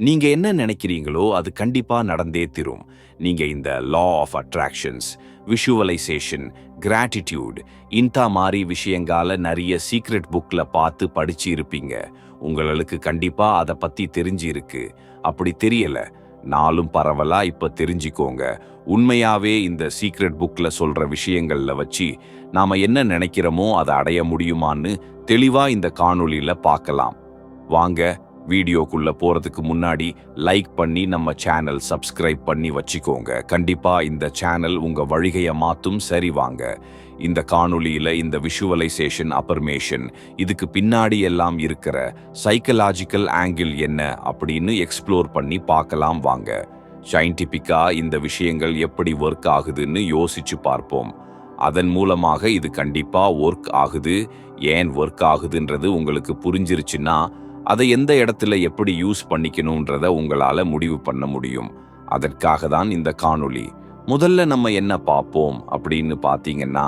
நீங்க என்ன நினைக்கிறீங்களோ அது கண்டிப்பா நடந்தே தீரும். நீங்க இந்த law of attractions visualisation gratitude இந்த மாதிரி விஷயங்கால நிறைய சீக்ரெட் புக்ல பார்த்து படிச்சு இருப்பீங்க. உங்களுக்கு கண்டிப்பா அதை பத்தி தெரிஞ்சிருக்கு. அப்படி தெரியல. நாளும் பரவலா இப்ப தெரிஞ்சுக்கோங்க. உண்மையாவே இந்த சீக்ரெட் புக்ல சொல்ற விஷயங்கள்ல வச்சு நாம என்ன நினைக்கிறோமோ அதை அடைய முடியுமான்னு தெளிவா இந்த காணொளியில பார்க்கலாம். வாங்க வீடியோக்குள்ள போறதுக்கு முன்னாடி லைக் பண்ணி நம்ம சேனல் சப்ஸ்கிரைப் பண்ணி வச்சுக்கோங்க. கண்டிப்பா இந்த சேனல் உங்க வழிகையை மாத்தும். சரி வாங்க. இந்த காணொளியில இந்த விஷுவலைசேஷன் அபர்மேஷன் இதுக்கு பின்னாடி எல்லாம் இருக்கிற சைக்கலாஜிக்கல் ஆங்கிள் என்ன அப்படின்னு எக்ஸ்ப்ளோர் பண்ணி பார்க்கலாம் வாங்க. சயின்டிபிக்கா இந்த விஷயங்கள் எப்படி ஒர்க் ஆகுதுன்னு யோசிச்சு பார்ப்போம். அதன் மூலமாக இது கண்டிப்பா ஒர்க் ஆகுது. ஏன் ஒர்க் ஆகுதுன்றது உங்களுக்கு புரிஞ்சிருச்சுன்னா அதை எந்த இடத்துல எப்படி யூஸ் பண்ணிக்கணுன்றத உங்களால் முடிவு பண்ண முடியும். அதற்காக தான் இந்த காணொளி. முதல்ல நம்ம என்ன பார்ப்போம் அப்படின்னு பார்த்தீங்கன்னா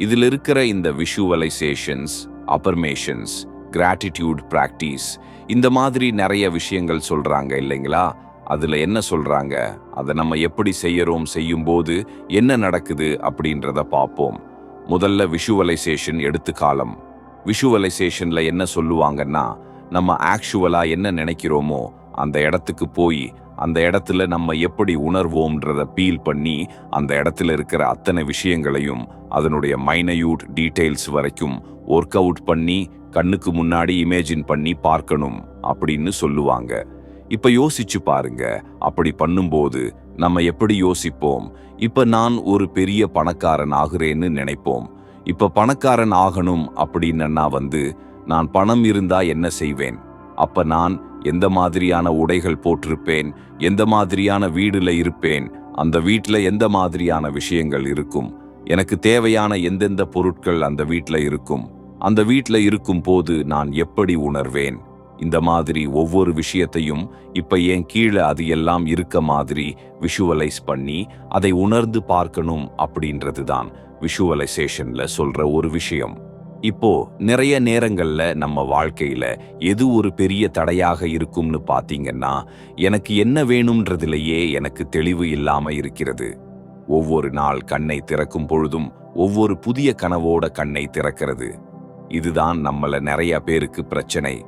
இதில் இருக்கிற இந்த விஷுவலைசேஷன்ஸ் அபர்மேஷன்ஸ் கிராட்டிடியூட் ப்ராக்டிஸ் இந்த மாதிரி நிறைய விஷயங்கள் சொல்கிறாங்க இல்லைங்களா? அதில் என்ன சொல்கிறாங்க அதை நம்ம எப்படி செய்யறோம்? செய்யும்போது என்ன நடக்குது? அப்படின்றத பார்ப்போம். முதல்ல விஷுவலைசேஷன் எடுத்துக்காலம். விஷுவலைசேஷனில் என்ன சொல்லுவாங்கன்னா நம்ம ஆக்சுவலா என்ன நினைக்கிறோமோ அந்த இடத்துக்கு போய் அந்த இடத்துல நம்ம எப்படி உணர்வோம்ன்றத பீல் பண்ணி அந்த இடத்துல இருக்கிற அத்தனை விஷயங்களையும் அதனுடைய மைனயூட் டீட்டெயில்ஸ் வரைக்கும் ஒர்க் அவுட் பண்ணி கண்ணுக்கு முன்னாடி இமேஜின் பண்ணி பார்க்கணும் அப்படின்னு சொல்லுவாங்க. இப்போ யோசிச்சு பாருங்க. அப்படி பண்ணும்போது நம்ம எப்படி யோசிப்போம்? இப்போ நான் ஒரு பெரிய பணக்காரன் ஆகுறேன்னு நினைப்போம். இப்போ பணக்காரன் ஆகணும் அப்படின்னா வந்து நான் பணம் இருந்தா என்ன செய்வேன்? அப்ப நான் எந்த மாதிரியான உடைகள் போட்டிருப்பேன்? எந்த மாதிரியான வீடுல இருப்பேன்? அந்த வீட்டில் எந்த மாதிரியான விஷயங்கள் இருக்கும்? எனக்கு தேவையான எந்தெந்த பொருட்கள் அந்த வீட்டில் இருக்கும்? அந்த வீட்டில் இருக்கும் போது நான் எப்படி உணர்வேன்? இந்த மாதிரி ஒவ்வொரு விஷயத்தையும் இப்ப என் கீழே அது எல்லாம் இருக்க மாதிரி விஷுவலைஸ் பண்ணி அதை உணர்ந்து பார்க்கணும் அப்படின்றது தான் விஷுவலைசேஷன்ல சொல்ற ஒரு விஷயம். இப்போ நிறைய நேரங்களில் நம்ம வாழ்க்கையில் எது ஒரு பெரிய தடையாக இருக்கும்னு பார்த்தீங்கன்னா எனக்கு என்ன வேணும்ன்றதுலேயே எனக்கு தெளிவு இல்லாமல் இருக்கிறது. ஒவ்வொரு நாள் கண்ணை திறக்கும் பொழுதும் ஒவ்வொரு புதிய கனவோட கண்ணை திறக்கிறது. இதுதான் நம்மள நிறைய பேருக்கு பிரச்சனை.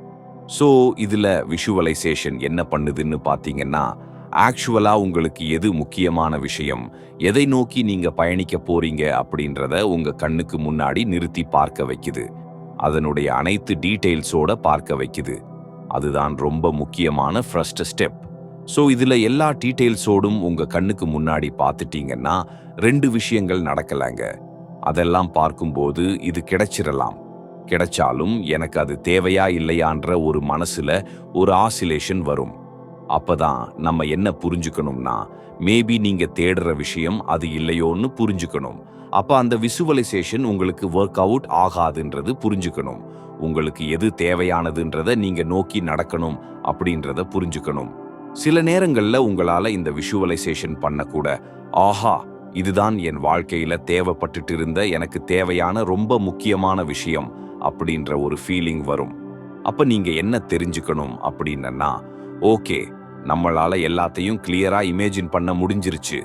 ஸோ இதில் விஷுவலைசேஷன் என்ன பண்ணுதுன்னு பார்த்தீங்கன்னா ஆக்சுவலாக உங்களுக்கு எது முக்கியமான விஷயம்? எதை நோக்கி நீங்கள் பயணிக்க போறீங்க அப்படின்றத உங்கள் கண்ணுக்கு முன்னாடி நிறுத்தி பார்க்க வைக்குது. அதனுடைய அனைத்து டீட்டெயில்ஸோட பார்க்க வைக்குது. அதுதான் ரொம்ப முக்கியமான ஃபர்ஸ்ட் ஸ்டெப் ஸோ இதில் எல்லா டீட்டெயில்ஸோடும் உங்கள் கண்ணுக்கு முன்னாடி பார்த்துட்டீங்கன்னா ரெண்டு விஷயங்கள் நடக்கலைங்க. அதெல்லாம் பார்க்கும்போது இது கிடைச்சிடலாம் கிடைச்சாலும் எனக்கு அது தேவையா இல்லையான்ற ஒரு மனசுல ஒரு ஆசிலேஷன் வரும். அப்பதான் நம்ம என்ன புரிஞ்சுக்கணும்னா மேபி நீங்க தேடுற விஷயம் அது இல்லையோன்னு புரிஞ்சுக்கணும். அப்ப அந்த விசுவலைசேஷன் உங்களுக்கு ஒர்க் அவுட் ஆகாதுன்றது புரிஞ்சுக்கணும். உங்களுக்கு எது தேவையானதுன்றத நீங்க நோக்கி நடக்கணும் அப்படின்றத புரிஞ்சுக்கணும். சில நேரங்கள்ல உங்களால இந்த விஷுவலைசேஷன் பண்ணக்கூட ஆஹா இதுதான் என் வாழ்க்கையில தேவைப்பட்டுட்டு இருந்த எனக்கு தேவையான ரொம்ப முக்கியமான விஷயம் அப்படின்ற ஒரு ஃபீலிங் வரும். அப்ப நீங்க என்ன தெரிஞ்சுக்கணும் அப்படின்னா ஓகே நம்மளால எல்லாத்தையும் கிளியரா இமேஜின் பண்ண முடிஞ்சிருச்சு.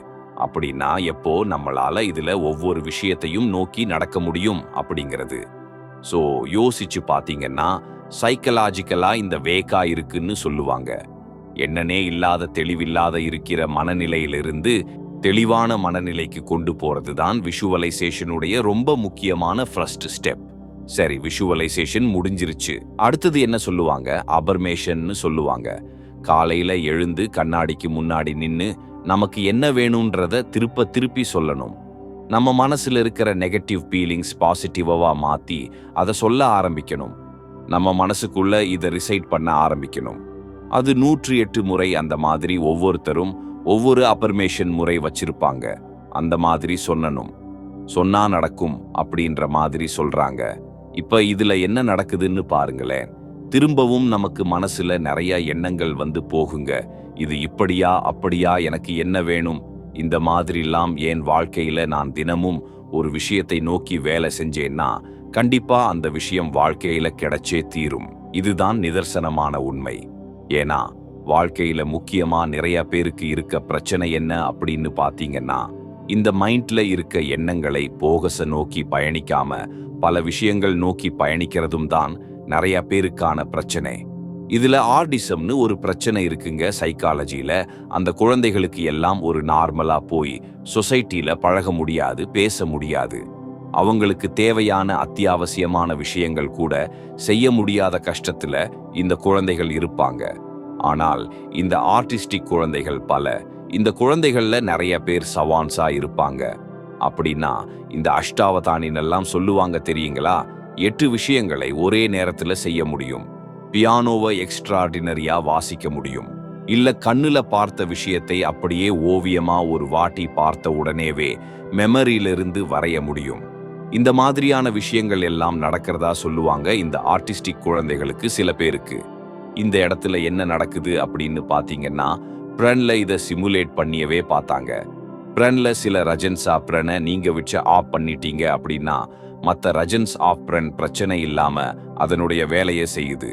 அப்படின்னா எப்போ நம்மளால இதுல ஒவ்வொரு விஷயத்தையும் நோக்கி நடக்க முடியும் அப்படிங்கிறது. சோ யோசிச்சு பாத்தீங்கன்னா சைக்கலாஜிக்கலா இந்த வேக்கா இருக்குன்னு சொல்லுவாங்க. என்னனே இல்லாத தெளிவில்லாத இருக்கிற மனநிலையிலிருந்து தெளிவான மனநிலைக்கு கொண்டு போறது தான் விஷுவலைசேஷனுடைய ரொம்ப முக்கியமான ஃபர்ஸ்ட் ஸ்டெப் சரி விஷுவலைசேஷன் முடிஞ்சிருச்சு. அடுத்தது என்ன சொல்லுவாங்க? அபர்மேஷன்னு சொல்லுவாங்க. காலையில எழுந்து கண்ணாடிக்கு முன்னாடி நின்னு நமக்கு என்ன வேணும்ன்றத திருப்ப திருப்பி சொல்லணும். நம்ம மனசுல இருக்கிற நெகட்டிவ் ஃபீலிங்ஸ் பாசிட்டிவாக மாத்தி அதை சொல்ல ஆரம்பிக்கணும். நம்ம மனசுக்குள்ள இதை ரிசைட் பண்ண ஆரம்பிக்கணும். அது நூற்றி எட்டு முறை அந்த மாதிரி ஒவ்வொருத்தரும் ஒவ்வொரு அபர்மேஷன் முறை வச்சிருப்பாங்க. அந்த மாதிரி சொல்லணும். சொன்னா நடக்கும் அப்படின்ற மாதிரி சொல்றாங்க. இப்ப இதுல என்ன நடக்குதுன்னு பாருங்களேன். திரும்பவும் நமக்கு மனசுல நிறைய எண்ணங்கள் வந்து போகுங்க. இது இப்படியா அப்படியா எனக்கு என்ன வேணும்? இந்த மாதிரிலாம் என் வாழ்க்கையில நான் தினமும் ஒரு விஷயத்தை நோக்கி வேலை செஞ்சேன்னா கண்டிப்பா அந்த விஷயம் வாழ்க்கையில கிடைச்சே தீரும். இதுதான் நிதர்சனமான உண்மை. ஏன்னா வாழ்க்கையில முக்கியமா நிறைய பேருக்கு இருக்க பிரச்சனை என்ன அப்படின்னு பாத்தீங்கன்னா இந்த மைண்ட்ல இருக்க எண்ணங்களை போகச நோக்கி பயணிக்காம பல விஷயங்கள் நோக்கி பயணிக்கிறதும் தான் நிறைய பேருக்கான பிரச்சனை. இதுல ஆர்டிசம்னு ஒரு பிரச்சனை இருக்குங்க சைக்காலஜில அந்த குழந்தைகளுக்கு எல்லாம் ஒரு நார்மலா போய் சொசைட்டில பழக முடியாது பேச முடியாது. அவங்களுக்கு தேவையான அத்தியாவசியமான விஷயங்கள் கூட செய்ய முடியாத கஷ்டத்துல இந்த குழந்தைகள் இருப்பாங்க. ஆனால் இந்த ஆர்டிஸ்டிக் குழந்தைகள் பல இந்த குழந்தைகள்ல நிறைய பேர் சவான்ஸா இருப்பாங்க. அப்படின்னா இந்த அஷ்டாவதானின் எல்லாம் சொல்லுவாங்க தெரியுங்களா? எட்டு விஷயங்களை ஒரே நேரத்தில் செய்ய முடியும். பியானோவை எக்ஸ்ட்ராடினரியா வாசிக்க முடியும். இல்ல கண்ணுல பார்த்த விஷயத்தை அப்படியே ஓவியமா ஒரு வாட்டி பார்த்த உடனேவே மெமரியிலிருந்து வரைய முடியும். இந்த மாதிரியான விஷயங்கள் எல்லாம் நடக்கிறதா சொல்லுவாங்க இந்த ஆர்டிஸ்டிக் குழந்தைகளுக்கு சில பேருக்கு. இந்த இடத்துல என்ன நடக்குது அப்படின்னு பாத்தீங்கன்னா ப்ரன்ல இதை சிமுலேட் பண்ணியவே பார்த்தாங்க. ப்ரன்ல சில ரஜன்ஸ் ஆஃப் ப்ரனை நீங்க வச்சு ஆஃப் பண்ணிட்டீங்க அப்படின்னா மற்ற ரஜன்ஸ் ஆஃப் பிரச்சனை இல்லாம அதனுடைய வேலையை செய்யுது.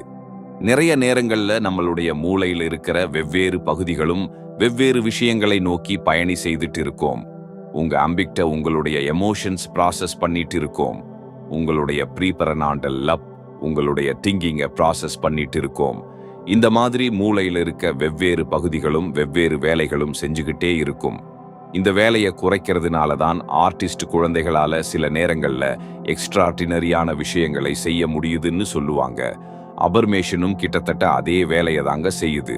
நிறைய நேரங்கள்ல நம்மளுடைய மூளையில் இருக்கிற வெவ்வேறு பகுதிகளும் வெவ்வேறு விஷயங்களை நோக்கி பயணி செய்துட்டு இருக்கோம். உங்க அம்பிக்ட உங்களுடைய எமோஷன்ஸ் ப்ராசஸ் பண்ணிட்டு இருக்கோம். உங்களுடைய ப்ரீபரனாண்டல் லப் உங்களுடைய திங்கிங்கை ப்ராசஸ் பண்ணிட்டு இருக்கோம். இந்த மாதிரி மூளையில் இருக்க வெவ்வேறு பகுதிகளும் வெவ்வேறு வேலைகளும் செஞ்சுக்கிட்டே இருக்கும். இந்த வேலையை குறைக்கிறதுனால தான் ஆர்டிஸ்ட் குழந்தைகளால் சில நேரங்களில் எக்ஸ்ட்ராடினரியான விஷயங்களை செய்ய முடியுதுன்னு சொல்லுவாங்க. அபர்மேஷனும் கிட்டத்தட்ட அதே வேலையை தாங்க செய்யுது.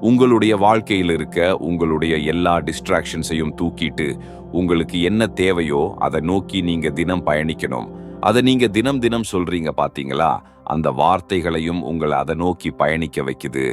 உங்களுடைய வாழ்க்கையில் இருக்க உங்களுடைய எல்லா டிஸ்ட்ராக்ஷன்ஸையும் தூக்கிட்டு உங்களுக்கு என்ன தேவையோ அதை நோக்கி நீங்கள் தினம் பயணிக்கணும். அதை நீங்கள் தினம் தினம் சொல்றீங்க பார்த்தீங்களா அந்த வார்த்தைகளையும் உங்களை அதை நோக்கி பயணிக்க வைக்குது.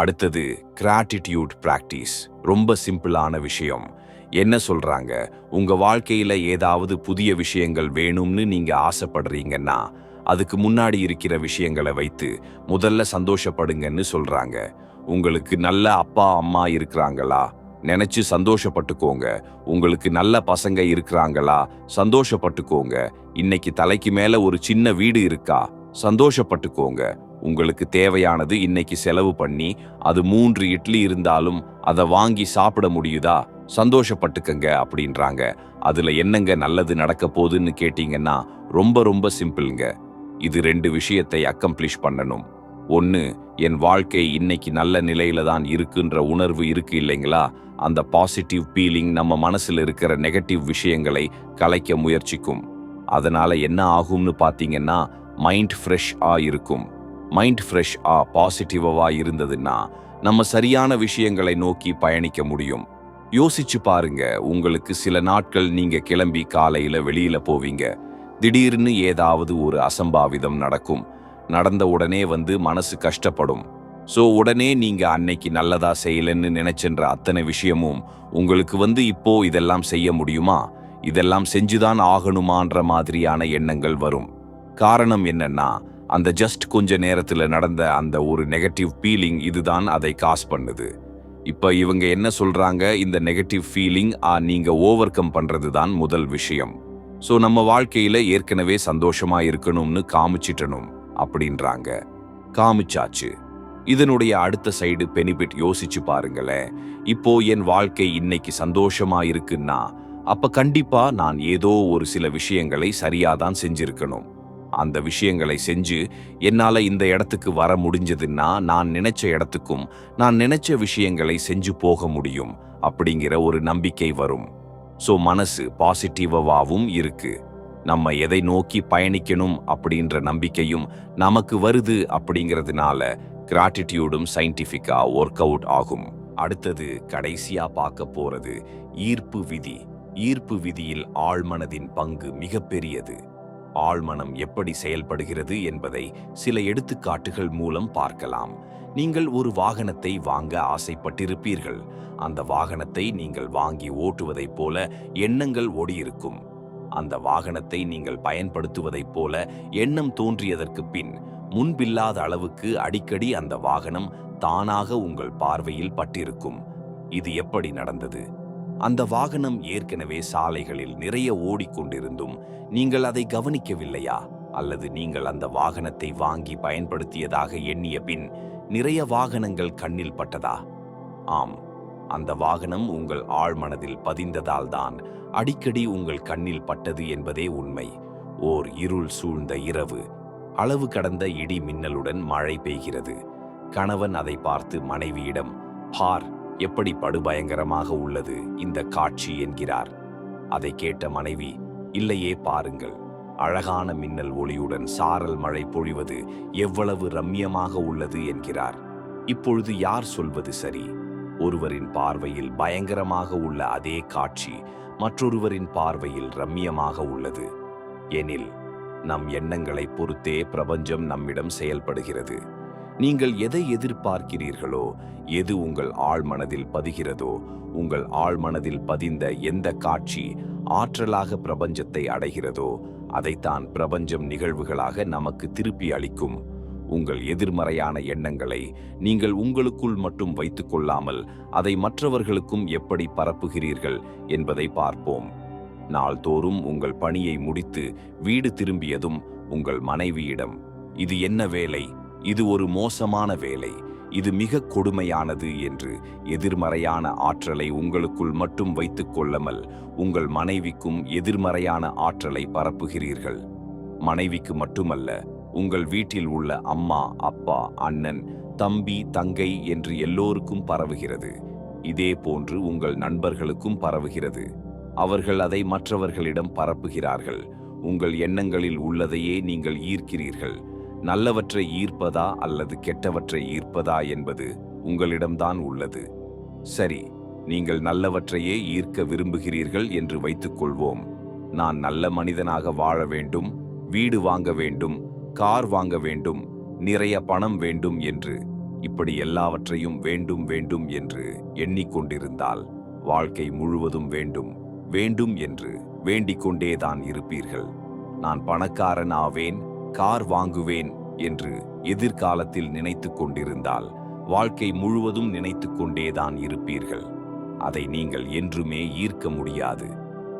அடுத்தது கிராட்டிடியூட் பிராக்டிஸ் ரொம்ப சிம்பிளான விஷயம். என்ன சொல்றாங்க? உங்க வாழ்க்கையில ஏதாவது புதிய விஷயங்கள் வேணும்னு நீங்க ஆசைப்படுறீங்கன்னா அதுக்கு முன்னாடி இருக்கிற விஷயங்களை வைத்து முதல்ல சந்தோஷப்படுங்கன்னு சொல்றாங்க. உங்களுக்கு நல்ல அப்பா அம்மா இருக்கிறாங்களா? நினைச்சு சந்தோஷப்பட்டுக்கோங்க. உங்களுக்கு நல்ல பசங்க இருக்கிறாங்களா? சந்தோஷப்பட்டுக்கோங்க. இன்னைக்கு தலைக்கு மேல ஒரு சின்ன வீடு இருக்கா? சந்தோஷப்பட்டுக்கோங்க. உங்களுக்கு தேவையானது இன்னைக்கு செலவு பண்ணி அது மூன்று இட்லி இருந்தாலும் அதை வாங்கி சாப்பிட முடியுதா? சந்தோஷப்பட்டுக்கங்க அப்படின்றாங்க. அதுல என்னங்க நல்லது நடக்க போகுதுன்னு கேட்டீங்கன்னா ரொம்ப ரொம்ப சிம்பிள்ங்க. இது ரெண்டு விஷயத்தை அக்கம்ப்ளிஷ் பண்ணணும். ஒன்று என் வாழ்க்கை இன்னைக்கு நல்ல நிலையில தான் இருக்குன்ற உணர்வு இருக்கு இல்லைங்களா? அந்த பாசிட்டிவ் ஃபீலிங் நம்ம மனசில் இருக்கிற நெகட்டிவ் விஷயங்களை கலைக்க முயற்சிக்கும். அதனால என்ன ஆகும்னு பார்த்தீங்கன்னா மைண்ட் ஃப்ரெஷ் ஆ இருக்கும். மைண்ட் ஃப்ரெஷ் ஆ பாசிட்டிவாக இருந்ததுன்னா நம்ம சரியான விஷயங்களை நோக்கி பயணிக்க முடியும். யோசிச்சு பாருங்க. உங்களுக்கு சில நாட்கள் நீங்க கிளம்பி காலையில வெளியில போவீங்க. திடீர்னு ஏதாவது ஒரு அசம்பாவிதம் நடக்கும். நடந்த உடனே வந்து மனசு கஷ்டப்படும். சோ உடனே நீங்க அன்னைக்கு நல்லதா செய்யலன்னு நினைச்சென்ற அத்தனை விஷயமும் உங்களுக்கு வந்து இப்போ இதெல்லாம் செய்ய முடியுமா? இதெல்லாம் செஞ்சுதான் ஆகணுமான்ற மாதிரியான எண்ணங்கள் வரும். காரணம் என்னன்னா அந்த ஜஸ்ட் கொஞ்ச நேரத்துல நடந்த அந்த ஒரு நெகட்டிவ் ஃபீலிங் இதுதான் அதை காஸ் பண்ணுது. இப்போ இவங்க என்ன சொல்றாங்க? இந்த நெகட்டிவ் ஃபீலிங் ஆ நீங்க ஓவர் கம் பண்றது தான் முதல் விஷயம். ஸோ நம்ம வாழ்க்கையில ஏற்கனவே சந்தோஷமா இருக்கணும்னு காமிச்சிட்டணும் அப்படின்றாங்க. காமிச்சாச்சு. இதனுடைய அடுத்த சைடு பெனிஃபிட் யோசிச்சு பாருங்களேன். இப்போ என் வாழ்க்கை இன்னைக்கு சந்தோஷமா இருக்குன்னா அப்ப கண்டிப்பா நான் ஏதோ ஒரு சில விஷயங்களை சரியாதான் செஞ்சிருக்கணும். அந்த விஷயங்களை செஞ்சு என்னால் இந்த இடத்துக்கு வர முடிஞ்சதுன்னா நான் நினைச்ச இடத்துக்கும் நான் நினைச்ச விஷயங்களை செஞ்சு போக முடியும் அப்படிங்கிற ஒரு நம்பிக்கை வரும். ஸோ மனசு பாசிட்டிவாகவும் இருக்கு. நம்ம எதை நோக்கி பயணிக்கணும் அப்படின்ற நம்பிக்கையும் நமக்கு வருது அப்படிங்கிறதுனால கிராட்டிடியூடும் சயின்டிஃபிக்காக ஒர்க் அவுட் ஆகும். அடுத்தது கடைசியாக பார்க்க போகிறது ஈர்ப்பு விதி. ஈர்ப்பு விதியில் ஆழ்மனதின் பங்கு மிகப்பெரியது. ஆழ்மனம் எப்படி செயல்படுகிறது என்பதை சில எடுத்துக்காட்டுகள் மூலம் பார்க்கலாம். நீங்கள் ஒரு வாகனத்தை வாங்க ஆசைப்பட்டிருப்பீர்கள். அந்த வாகனத்தை நீங்கள் வாங்கி ஓட்டுவதைப் போல எண்ணங்கள் ஓடியிருக்கும். அந்த வாகனத்தை நீங்கள் பயன்படுத்துவதைப் போல எண்ணம் தோன்றியதற்கு பின் முன்பில்லாத அளவுக்கு அடிக்கடி அந்த வாகனம் தானாக உங்கள் பார்வையில் பட்டிருக்கும். இது எப்படி நடந்தது? அந்த வாகனம் ஏற்கனவே சாலைகளில் நிறைய ஓடிக்கொண்டிருந்தும் நீங்கள் அதை கவனிக்கவில்லையா? அல்லது நீங்கள் அந்த வாகனத்தை வாங்கி பயன்படுத்தியதாக எண்ணிய பின் நிறைய வாகனங்கள் கண்ணில் பட்டதா? ஆம் அந்த வாகனம் உங்கள் ஆழ்மனதில் பதிந்ததால்தான் அடிக்கடி உங்கள் கண்ணில் பட்டது என்பதே உண்மை. ஓர் இருள் சூழ்ந்த இரவு. அளவு கடந்த இடி மின்னலுடன் மழை பெய்கிறது. கணவன் அதை பார்த்து மனைவியிடம் பார் எப்படி படுபயங்கரமாக உள்ளது இந்த காட்சி என்கிறார். அதை கேட்ட மனைவி இல்லையே பாருங்கள். அழகான மின்னல் ஒளியுடன் சாரல் மழை பொழிவது எவ்வளவு ரம்யமாக உள்ளது என்கிறார். இப்பொழுது யார் சொல்வது சரி? ஒருவரின் பார்வையில் பயங்கரமாக உள்ள அதே காட்சி மற்றொருவரின் பார்வையில் ரம்யமாக உள்ளது. எனில் நம் எண்ணங்களை பொறுத்தே பிரபஞ்சம் நம்மிடம் செயல்படுகிறது. நீங்கள் எதை எதிர்பார்க்கிறீர்களோ எது உங்கள் ஆழ்மனதில் பதிகிறதோ உங்கள் ஆழ்மனதில் பதிந்த எந்த காட்சி ஆற்றலாக பிரபஞ்சத்தை அடைகிறதோ அதைத்தான் பிரபஞ்சம் நிகழ்வுகளாக நமக்கு திருப்பி அளிக்கும். உங்கள் எதிர்மறையான எண்ணங்களை நீங்கள் உங்களுக்குள் மட்டும் வைத்துக் கொள்ளாமல் அதை மற்றவர்களுக்கும் எப்படி பரப்புகிறீர்கள் என்பதை பார்ப்போம். நாள்தோறும் உங்கள் பணியை முடித்து வீடு திரும்பியதும் உங்கள் மனைவியிடம் இது என்ன வேலை? இது ஒரு மோசமான வேலை. இது மிக கொடுமையானது என்று எதிர்மறையான ஆற்றலை உங்களுக்குள் மட்டும் வைத்துக் கொள்ளாமல் உங்கள் மனைவிக்கும் எதிர்மறையான ஆற்றலை பரப்புகிறீர்கள். மனைவிக்கு மட்டுமல்ல உங்கள் வீட்டில் உள்ள அம்மா அப்பா அண்ணன் தம்பி தங்கை என்று எல்லோருக்கும் பரவுகிறது. இதே போன்று உங்கள் நண்பர்களுக்கும் பரவுகிறது. அவர்கள் அதை மற்றவர்களிடம் பரப்புகிறார்கள். உங்கள் எண்ணங்களில் உள்ளதையே நீங்கள் ஈர்க்கிறீர்கள். நல்லவற்றை ஈர்ப்பதா அல்லது கெட்டவற்றை ஈர்ப்பதா என்பது உங்களிடம்தான் உள்ளது. சரி நீங்கள் நல்லவற்றையே ஈர்க்க விரும்புகிறீர்கள் என்று வைத்துக்கொள்வோம். நான் நல்ல மனிதனாக வாழ வேண்டும் வீடு வாங்க வேண்டும் கார் வாங்க வேண்டும் நிறைய பணம் வேண்டும் என்று. இப்படி எல்லாவற்றையும் வேண்டும் வேண்டும் என்று எண்ணிக்கொண்டிருந்தால் வாழ்க்கை முழுவதும் வேண்டும் வேண்டும் என்று வேண்டிக் கொண்டேதான் இருப்பீர்கள். நான் பணக்காரன் ஆவேன் கார் வாங்குவேன் என்று எதிர்காலத்தில் நினைத்து கொண்டிருந்தால் வாழ்க்கை முழுவதும் நினைத்து கொண்டேதான் இருப்பீர்கள். அதை நீங்கள் என்றுமே ஈர்க்க முடியாது.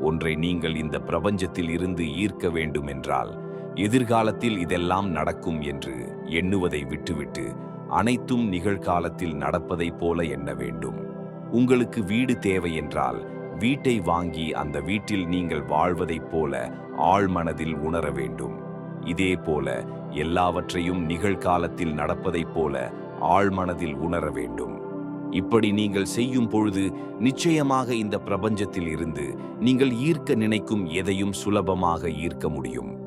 ஒன்றை நீங்கள் இந்த பிரபஞ்சத்தில் இருந்து ஈர்க்க வேண்டுமென்றால் எதிர்காலத்தில் இதெல்லாம் நடக்கும் என்று எண்ணுவதை விட்டுவிட்டு அனைத்தும் நிகழ்காலத்தில் நடப்பதைப் போல எண்ண வேண்டும். உங்களுக்கு வீடு தேவை என்றால் வீட்டை வாங்கி அந்த வீட்டில் நீங்கள் வாழ்வதைப் போல ஆழ்மனதில் உணர வேண்டும். இதே போல எல்லாவற்றையும் நிகழ்காலத்தில் நடப்பதைப் போல ஆழ்மனதில் உணர வேண்டும். இப்படி நீங்கள் செய்யும் பொழுது நிச்சயமாக இந்த பிரபஞ்சத்தில் இருந்து நீங்கள் ஈர்க்க நினைக்கும் எதையும் சுலபமாக ஈர்க்க முடியும்.